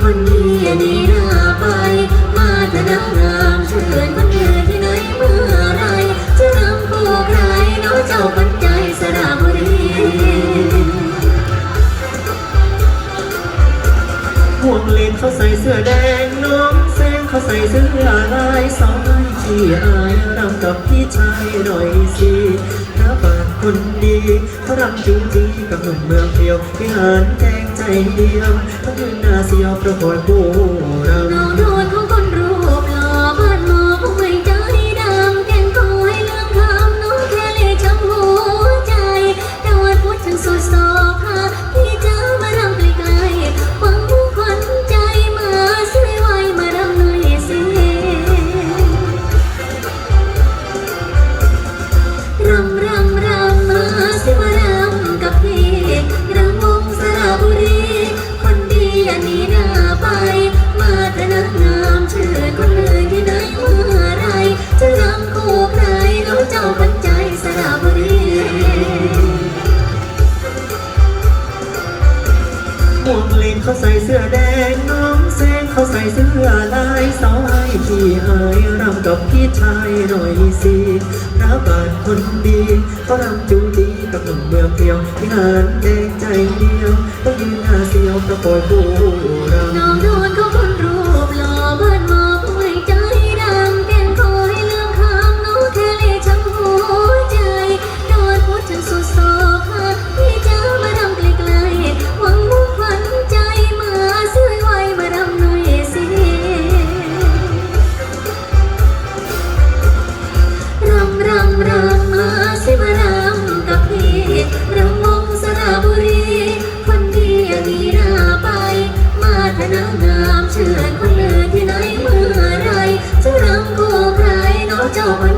คนเดียวนี้หน้าไป มาจะนักงามเชิญคนอื่นที่ไหนเมื่อไร จะนำผู้ใครเน้อเจ้าปัญใจสระบุรี พวงเลนเขาใส่เสื้อแดงน้องแซงเขาใส่เสื้อลายสองที่อายรำกับพี่ชายหน่อยสิพระบาทคนดีพระรำจุงจีกับหนุ่มเมืองเพียววิหานแดง เดียวก็ยืนน้าเสียวประกอบกู ม่วงลินเขาใส่เสื้อแดงน้องเซงเขาใส่เสื้อลายสาวไอพี่เอยรำกับพี่ชายหน่อยสิพระบาทคนดีเขารำจูดีกับหนุ่มเมืองเพียวที่งานเด็กใจเดียวต้องยืนหน้าเสียวกระโปรงผู้รำ ชื่อคนเหนอที่ไหนเมื่อไรจะรคู่ใครน้องเจ้าคน